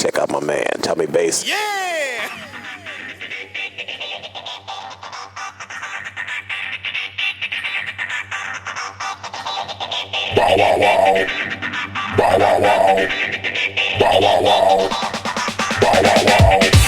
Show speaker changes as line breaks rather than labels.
check out my man, Tommy Bass.
Yeah!
Bow wow wow. Bow wow wow. Bow wow wow. Bow wow wow.